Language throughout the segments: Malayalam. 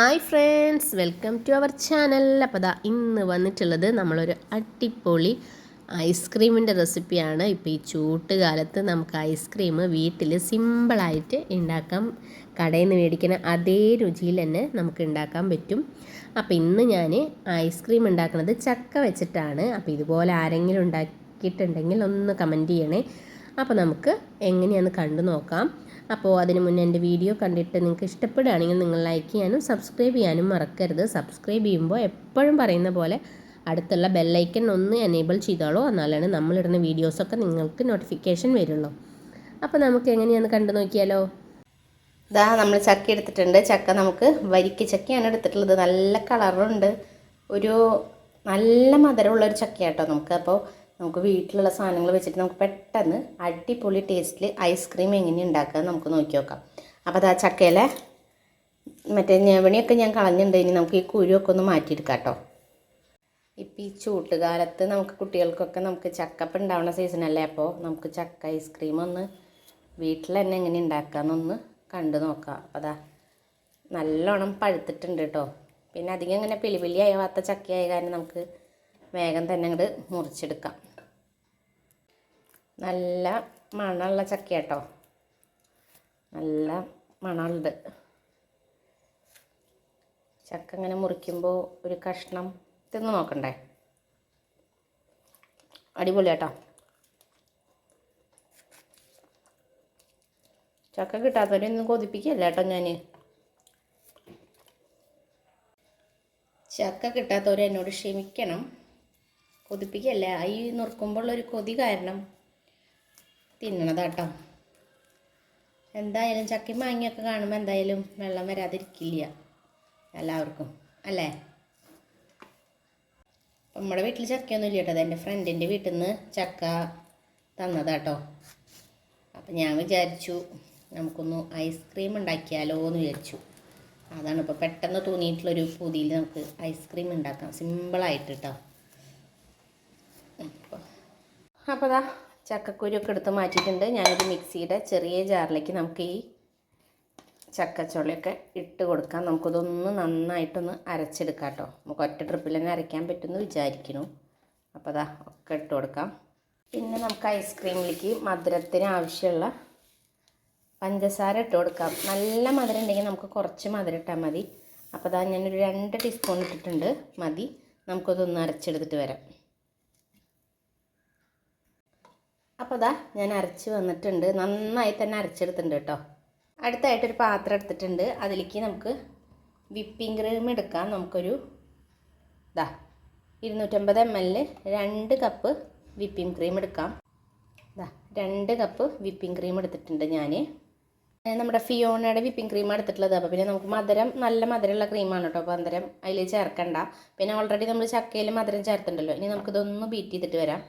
Hi friends welcome to our channel. അപ്പോൾ ദാ ഇന്ന് വന്നിട്ടുള്ളത് നമ്മളൊരു അടിപൊളി ഐസ്ക്രീമിന്റെ റെസിപ്പിയാണ്. ഇപ്പോൾ ഈ ചൂട്ട് കാലത്ത് നമുക്ക് ഐസ്ക്രീം വീട്ടിൽ സിമ്പിളായിട്ട് ഉണ്ടാക്കാം. കടയിൽ നിന്ന് മേടിക്കുന്ന അതേ രുചിയിൽ തന്നെ നമുക്ക് ഉണ്ടാക്കാൻ പറ്റും. അപ്പോൾ ഇന്ന് ഞാൻ ഐസ്ക്രീം ഉണ്ടാക്കുന്നത് ചക്ക വെച്ചിട്ടാണ്. അപ്പോൾ ഇതുപോലെ ആരെങ്കിലും ഉണ്ടാക്കിയിട്ടുണ്ടെങ്കിൽ ഒന്ന് കമന്റ് ചെയ്യണേ. അപ്പോൾ നമുക്ക് എങ്ങനെയാണെന്ന് കണ്ടു നോക്കാം. അപ്പോൾ അതിന് മുന്നേ എന്റെ വീഡിയോ കണ്ടിട്ട് നിങ്ങൾക്ക് ഇഷ്ടപ്പെടുകയാണെങ്കിൽ നിങ്ങൾ ലൈക്ക് ചെയ്യാനും സബ്സ്ക്രൈബ് ചെയ്യാനും മറക്കരുത്. സബ്സ്ക്രൈബ് ചെയ്യുമ്പോൾ എപ്പോഴും പറയുന്ന പോലെ അടുത്തുള്ള ബെല്ലൈക്കൺ ഒന്ന് എനേബിൾ ചെയ്തോളൂ എന്നാലാണ് നമ്മളിടുന്ന വീഡിയോസൊക്കെ നിങ്ങൾക്ക് നോട്ടിഫിക്കേഷൻ വരുള്ളൂ. അപ്പോൾ നമുക്ക് എങ്ങനെയാണ് കണ്ടു നോക്കിയാലോ? ഇതാ നമ്മൾ ചക്ക എടുത്തിട്ടുണ്ട്. ചക്ക നമുക്ക് വരിക്ക ചക്കയാണ് എടുത്തിട്ടുള്ളത്. നല്ല കളറുണ്ട് ഒരു നല്ല മധുരമുള്ളൊരു ചക്കയാട്ടോ നമുക്ക്. അപ്പോൾ നമുക്ക് വീട്ടിലുള്ള സാധനങ്ങൾ വെച്ചിട്ട് നമുക്ക് പെട്ടെന്ന് അടിപൊളി ടേസ്റ്റിൽ ഐസ്ക്രീം എങ്ങനെ ഉണ്ടാക്കുക നമുക്ക് നോക്കി നോക്കാം. അപ്പോൾ അതാ ചക്കയിലെ മറ്റേ ഞവണിയൊക്കെ ഞാൻ കളഞ്ഞിട്ടുണ്ട്. ഇനി നമുക്ക് ഈ കുരുവൊക്കെ ഒന്ന് മാറ്റിയെടുക്കാം കേട്ടോ. ഇപ്പം ഈ ചൂട്ടുകാലത്ത് നമുക്ക് കുട്ടികൾക്കൊക്കെ നമുക്ക് ചക്കപ്പ് ഉണ്ടാവുന്ന സീസണല്ലേ അപ്പോൾ നമുക്ക് ചക്ക ഐസ്ക്രീം ഒന്ന് വീട്ടിൽ തന്നെ എങ്ങനെ ഉണ്ടാക്കാമെന്നൊന്ന് കണ്ടു നോക്കാം. അപ്പോൾ അതാ നല്ലോണം പഴുത്തിട്ടുണ്ട് കേട്ടോ. പിന്നെ അധികം ഇങ്ങനെ പിലിപിലി ആവാത്ത ചക്കയായ കാരണം നമുക്ക് വേഗം തന്നെ അങ്ങോട്ട് മുറിച്ചെടുക്കാം. നല്ല മണമുള്ള ചക്ക കേട്ടോ നല്ല മണമുണ്ട്. ചക്ക ഇങ്ങനെ മുറിക്കുമ്പോൾ ഒരു കഷ്ണം തിന്ന് നോക്കണ്ടേ? അടിപൊളി കേട്ടോ ചക്ക കിട്ടാത്തവരൊന്നും കൊതിപ്പിക്കല്ല കേട്ടോ ഞാൻ ചക്ക കിട്ടാത്തവരെ എന്നോട് ക്ഷമിക്കണം. കൊതിപ്പിക്കല്ല? ഈ നുറുക്കുമ്പോൾ ഒരു കൊതി കാരണം തിന്നണതാട്ടോ. എന്തായാലും ചക്കയും മാങ്ങിയൊക്കെ കാണുമ്പോൾ എന്തായാലും വെള്ളം വരാതിരിക്കില്ല. എല്ലാവർക്കും അല്ലേ? നമ്മുടെ വീട്ടിൽ ചക്കയൊന്നും ഇല്ല കേട്ടോ. എന്റെ ഫ്രണ്ടിന്റെ വീട്ടിൽ നിന്ന് ചക്ക തന്നതാട്ടോ. അപ്പം ഞാൻ വിചാരിച്ചു നമുക്കൊന്ന് ഐസ്ക്രീം ഉണ്ടാക്കിയാലോ എന്ന് വിചാരിച്ചു. അതാണ് ഇപ്പോൾ പെട്ടെന്ന് തോന്നിയിട്ടുള്ളൊരു പൊതിയിൽ നമുക്ക് ഐസ്ക്രീം ഉണ്ടാക്കാം. സിമ്പിളായിട്ട് കേട്ടോ. അപ്പോൾ അതാ ചക്കക്കുരുവൊക്കെ എടുത്ത് മാറ്റിയിട്ടുണ്ട്. ഞാനൊരു മിക്സിയുടെ ചെറിയ ജാറിലേക്ക് നമുക്ക് ഈ ചക്കച്ചുളയൊക്കെ ഇട്ട് കൊടുക്കാം. നമുക്കിതൊന്ന് നന്നായിട്ടൊന്ന് അരച്ചെടുക്കാം കേട്ടോ. നമുക്ക് ഒറ്റ ട്രിപ്പിൽ തന്നെ അരയ്ക്കാൻ പറ്റുമെന്ന് വിചാരിക്കുന്നു. അപ്പോൾ അതാ ഒക്കെ ഇട്ട് കൊടുക്കാം. പിന്നെ നമുക്ക് ഐസ്ക്രീമിലേക്ക് മധുരത്തിന് ആവശ്യമുള്ള പഞ്ചസാര ഇട്ട് കൊടുക്കാം. നല്ല മധുരം ഉണ്ടെങ്കിൽ നമുക്ക് കുറച്ച് മധുരം ഇട്ടാൽ മതി. അപ്പോൾ അതാ ഞാനൊരു രണ്ട് ടീസ്പൂൺ ഇട്ടിട്ടുണ്ട്. മതി. നമുക്കതൊന്ന് അരച്ചെടുത്തിട്ട് വരാം. അപ്പോൾ അതാ ഞാൻ അരച്ച് വന്നിട്ടുണ്ട്. നന്നായി തന്നെ അരച്ചെടുത്തിട്ടുണ്ട് കേട്ടോ. അടുത്തായിട്ടൊരു പാത്രം എടുത്തിട്ടുണ്ട്. അതിലേക്ക് നമുക്ക് വിപ്പിംഗ് ക്രീം എടുക്കാം. നമുക്കൊരു ഇതാ ഇരുന്നൂറ്റമ്പത് എം എല്ലിൽ രണ്ട് കപ്പ് വിപ്പിംഗ് ക്രീം എടുക്കാം. ഇതാ രണ്ട് കപ്പ് വിപ്പിംഗ് ക്രീം എടുത്തിട്ടുണ്ട് ഞാൻ നമ്മുടെ ഫിയോണയുടെ വിപ്പിംഗ് ക്രീം എടുത്തിട്ടുള്ളത്. അപ്പോൾ പിന്നെ നമുക്ക് മധുരം നല്ല മധുരമുള്ള ക്രീമാണ് കേട്ടോ. അപ്പോൾ അന്നേരം അതിൽ ചേർക്കണ്ട. പിന്നെ ഓൾറെഡി നമ്മൾ ചക്കയിൽ മധുരം ചേർത്തിട്ടുണ്ടല്ലോ. ഇനി നമുക്കിതൊന്ന് ബീറ്റ് ചെയ്തിട്ട് വരാം.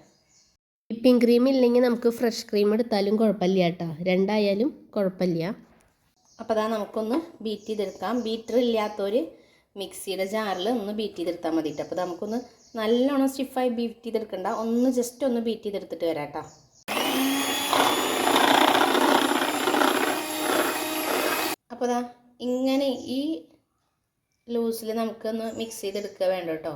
വിപ്പിംഗ് ക്രീം ഇല്ലെങ്കിൽ നമുക്ക് ഫ്രഷ് ക്രീം എടുത്താലും കുഴപ്പമില്ല കേട്ടോ. രണ്ടായാലും കുഴപ്പമില്ല. അപ്പോൾ അതാ നമുക്കൊന്ന് ബീറ്റ് ചെയ്തെടുക്കാം. ബീറ്റർ ഇല്ലാത്തൊരു മിക്സിയുടെ ജാറിൽ ഒന്ന് ബീറ്റ് ചെയ്തെടുത്താൽ മതിയിട്ട് അപ്പോൾ നമുക്കൊന്ന് നല്ലോണം സ്റ്റിഫായി ബീറ്റ് ചെയ്തെടുക്കണ്ട. ഒന്ന് ജസ്റ്റ് ഒന്ന് ബീറ്റ് ചെയ്തെടുത്തിട്ട് വരാം കേട്ടോ. അപ്പോൾ അതാ ഇങ്ങനെ ഈ ലൂസിൽ നമുക്കൊന്ന് മിക്സ് ചെയ്തെടുക്കുക വേണ്ട കേട്ടോ.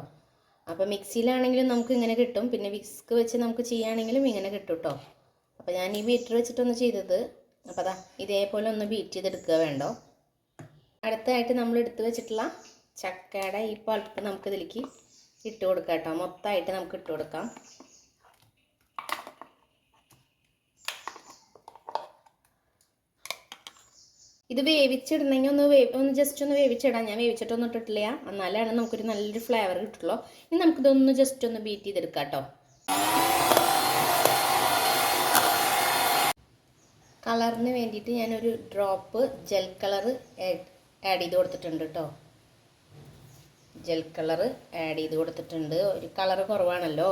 അപ്പോൾ മിക്സിയിലാണെങ്കിലും നമുക്ക് ഇങ്ങനെ കിട്ടും. പിന്നെ വിസ്ക് വെച്ച് നമുക്ക് ചെയ്യുകയാണെങ്കിലും ഇങ്ങനെ കിട്ടും കേട്ടോ അപ്പോൾ ഞാൻ ഈ ബീറ്റർ വെച്ചിട്ടൊന്ന് ചെയ്തത്. അപ്പോൾ അതാ ഇതേപോലെ ഒന്ന് ബീറ്റ് ചെയ്തെടുക്കുക വേണ്ടോ? അടുത്തതായിട്ട് നമ്മൾ എടുത്ത് വെച്ചിട്ടുള്ള ചക്കയുടെ ഈ പൾപ്പ് നമുക്കിതിലേക്ക് ഇട്ട് കൊടുക്കാം കേട്ടോ മൊത്തമായിട്ട് നമുക്ക് ഇട്ട് കൊടുക്കാം. ഇത് വേവിച്ചിടണമെങ്കിൽ ഒന്ന് വേവ് ഒന്ന് ജസ്റ്റ് ഒന്ന് വേവിച്ചിടാം. ഞാൻ വേവിച്ചിട്ടൊന്നും ഇട്ടിട്ടില്ല. എന്നാലാണ് നമുക്കൊരു നല്ലൊരു ഫ്ലേവർ കിട്ടുള്ളൂ. ഇനി നമുക്കിതൊന്ന് ജസ്റ്റ് ഒന്ന് ബീറ്റ് ചെയ്തെടുക്കാം കേട്ടോ. കളറിന് വേണ്ടിയിട്ട് ഞാനൊരു ഡ്രോപ്പ് ജെൽ കളർ ആഡ് ചെയ്ത് കൊടുത്തിട്ടുണ്ട് കേട്ടോ. ജെൽ കളർ ആഡ് ചെയ്ത് കൊടുത്തിട്ടുണ്ട്. ഒരു കളർ കുറവാണല്ലോ.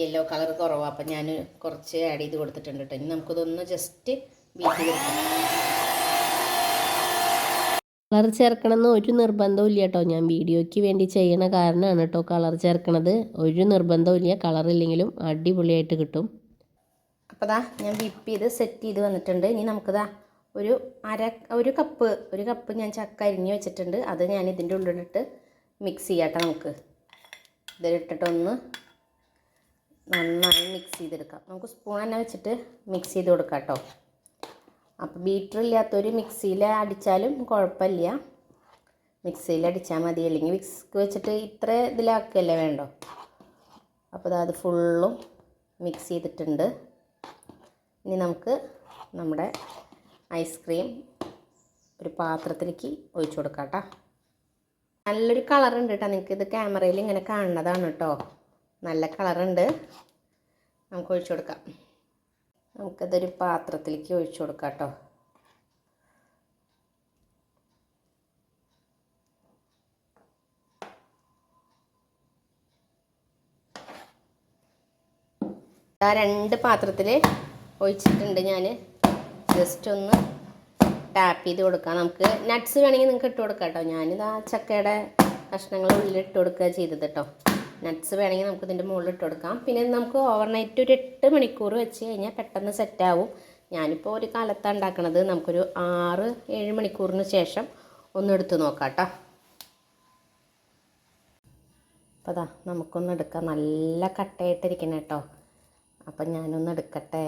യെല്ലോ കളർ കുറവാണ് അപ്പം ഞാൻ കുറച്ച് ആഡ് ചെയ്ത് കൊടുത്തിട്ടുണ്ട് കേട്ടോ. ഇനി നമുക്കിതൊന്ന് ജസ്റ്റ് ബീറ്റ് ചെയ്തെടുക്കാം. കളർ ചേർക്കണമെന്ന് ഒരു നിർബന്ധവും ഇല്ല കേട്ടോ. ഞാൻ വീഡിയോയ്ക്ക് വേണ്ടി ചെയ്യണ കാരണമാണ് കേട്ടോ കളർ ചേർക്കണത്. ഒരു നിർബന്ധവും ഇല്ല. കളർ ഇല്ലെങ്കിലും അടിപൊളിയായിട്ട് കിട്ടും. അപ്പോൾ ദാ ഞാൻ വിപ്പ് ചെയ്ത് സെറ്റ് ചെയ്ത് വന്നിട്ടുണ്ട്. ഇനി നമുക്കിതാ ഒരു അര ഒരു കപ്പ് ഒരു കപ്പ് ഞാൻ ചക്ക അരിഞ്ഞ് വെച്ചിട്ടുണ്ട്. അത് ഞാൻ ഇതിന്റെ ഉള്ളിലിട്ട് മിക്സ് ചെയ്യാട്ടെ നമുക്ക്. ഇതിലിട്ടിട്ടൊന്ന് നന്നായി മിക്സ് ചെയ്തെടുക്കാം. നമുക്ക് സ്പൂൺ തന്നെ വെച്ചിട്ട് മിക്സ് ചെയ്ത് കൊടുക്കാം കേട്ടോ. അപ്പോൾ ബീറ്റർ ഇല്ലാത്തൊരു മിക്സിയിൽ അടിച്ചാലും കുഴപ്പമില്ല. മിക്സിയിൽ അടിച്ചാൽ മതി. അല്ലെങ്കിൽ വിസ്ക് വെച്ചിട്ട് ഇത്ര ഇതിലാക്കുകയല്ലേ വേണ്ടോ? അപ്പോൾ ദാ അത് ഫുള്ളും മിക്സ് ചെയ്തിട്ടുണ്ട്. ഇനി നമുക്ക് നമ്മുടെ ഐസ്ക്രീം ഒരു പാത്രത്തിലേക്ക് ഒഴിച്ചു കൊടുക്കാം കേട്ടോ നല്ലൊരു കളറുണ്ട് കേട്ടോ നിങ്ങൾക്ക് ഇത് ക്യാമറയിൽ ഇങ്ങനെ കാണുന്നതാണ് കേട്ടോ നല്ല കളറുണ്ട് നമുക്ക് ഒഴിച്ചു കൊടുക്കാം. നമുക്കതൊരു പാത്രത്തിലേക്ക് ഒഴിച്ചു കൊടുക്കാം കേട്ടോ. ആ രണ്ട് പാത്രത്തിൽ ഒഴിച്ചിട്ടുണ്ട് ഞാൻ ജസ്റ്റ് ഒന്ന് ടാപ്പ് ചെയ്ത് കൊടുക്കാം. നമുക്ക് നട്ട്സ് വേണമെങ്കിൽ നിങ്ങൾക്ക് ഇട്ട് കൊടുക്കാം കേട്ടോ. ഞാനിത് ആ ചക്കയുടെ കഷ്ണങ്ങൾ ഉള്ളിൽ ഇട്ട് കൊടുക്കുക ചെയ്തത് കേട്ടോ. നട്ട്സ് വേണമെങ്കിൽ നമുക്ക് ഇതിന്റെ മുകളിൽ ഇട്ട് കൊടുക്കാം. പിന്നെ നമുക്ക് ഓവർനൈറ്റ് ഒരു എട്ട് മണിക്കൂർ വെച്ച് കഴിഞ്ഞാൽ പെട്ടെന്ന് സെറ്റാവും ഞാനിപ്പോൾ ഒരു കാലത്താണ് ഉണ്ടാക്കണത്. നമുക്കൊരു ആറ് ഏഴ് മണിക്കൂറിന് ശേഷം ഒന്ന് എടുത്ത് നോക്കാം കേട്ടോ. അപ്പോൾ അതാ നമുക്കൊന്ന് എടുക്കാം. നല്ല കട്ടയായിട്ടിരിക്കണം കേട്ടോ. അപ്പം ഞാനൊന്ന് എടുക്കട്ടെ.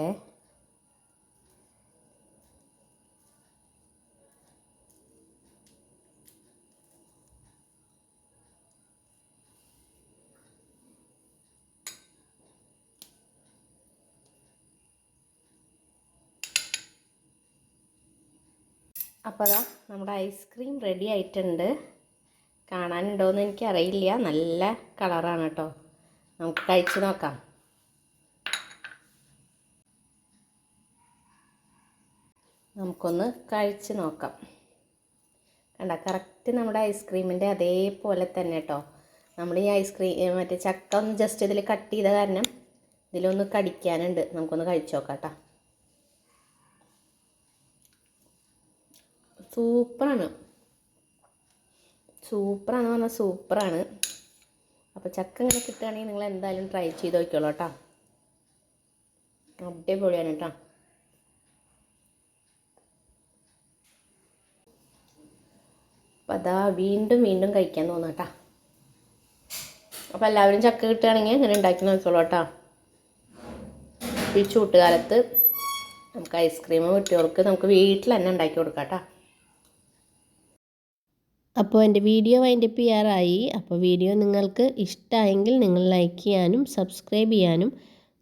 അപ്പോൾ അതാ നമ്മുടെ ഐസ്ക്രീം റെഡി ആയിട്ടുണ്ട്. കാണാനുണ്ടോയെന്ന് എനിക്കറിയില്ല. നല്ല കളറാണ് കേട്ടോ. നമുക്ക് കഴിച്ച് നോക്കാം. നമുക്കൊന്ന് കഴിച്ച് നോക്കാം. കണ്ട കറക്റ്റ് നമ്മുടെ ഐസ്ക്രീമിന്റെ അതേപോലെ തന്നെ കേട്ടോ. നമ്മൾ ഈ ഐസ്ക്രീം മറ്റേ ചക്ക ഒന്ന് ജസ്റ്റ് ഇതിൽ കട്ട് ചെയ്ത കാരണം ഇതിലൊന്ന് കടിക്കാനുണ്ട്. നമുക്കൊന്ന് കഴിച്ചു നോക്കാം കേട്ടോ. സൂപ്പറാണ്. സൂപ്പറാണ് പറഞ്ഞാൽ സൂപ്പറാണ്. അപ്പോൾ ചക്ക ഇങ്ങനെ കിട്ടുകയാണെങ്കിൽ നിങ്ങൾ എന്തായാലും ട്രൈ ചെയ്ത് നോക്കിക്കോളൂ കേട്ടോ. അടിപൊളിയാണ് കേട്ടോ. അപ്പം അതാ വീണ്ടും വീണ്ടും കഴിക്കാൻ തോന്നാം കേട്ടോ. അപ്പോൾ എല്ലാവരും ചക്ക കിട്ടുകയാണെങ്കിൽ ഇങ്ങനെ ഉണ്ടാക്കി നോക്കിക്കോളൂ കേട്ടോ. ഈ ചൂട്ടുകാലത്ത് നമുക്ക് ഐസ്ക്രീം കുട്ടികൾക്ക് നമുക്ക് വീട്ടിൽ തന്നെ ഉണ്ടാക്കി കൊടുക്കാം കേട്ടോ. അപ്പോൾ എന്റെ വീഡിയോ വൈൻഡപ്പ് ചെയ്യാറായി. അപ്പോൾ വീഡിയോ നിങ്ങൾക്ക് ഇഷ്ടമായെങ്കിൽ നിങ്ങൾ ലൈക്ക് ചെയ്യാനും സബ്സ്ക്രൈബ് ചെയ്യാനും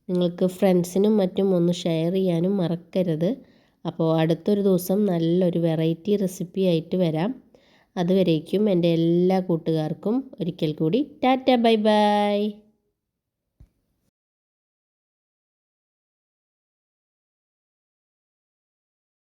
നിങ്ങൾക്ക് ഫ്രണ്ട്സിനും മറ്റും ഒന്ന് ഷെയർ ചെയ്യാനും മറക്കരുത്. അപ്പോൾ അടുത്തൊരു ദിവസം നല്ലൊരു വെറൈറ്റി റെസിപ്പി ആയിട്ട് വരാം. അതുവരേക്കും എന്റെ എല്ലാ കൂട്ടുകാർക്കും ഒരിക്കൽ കൂടി ടാറ്റ ബൈ ബൈ.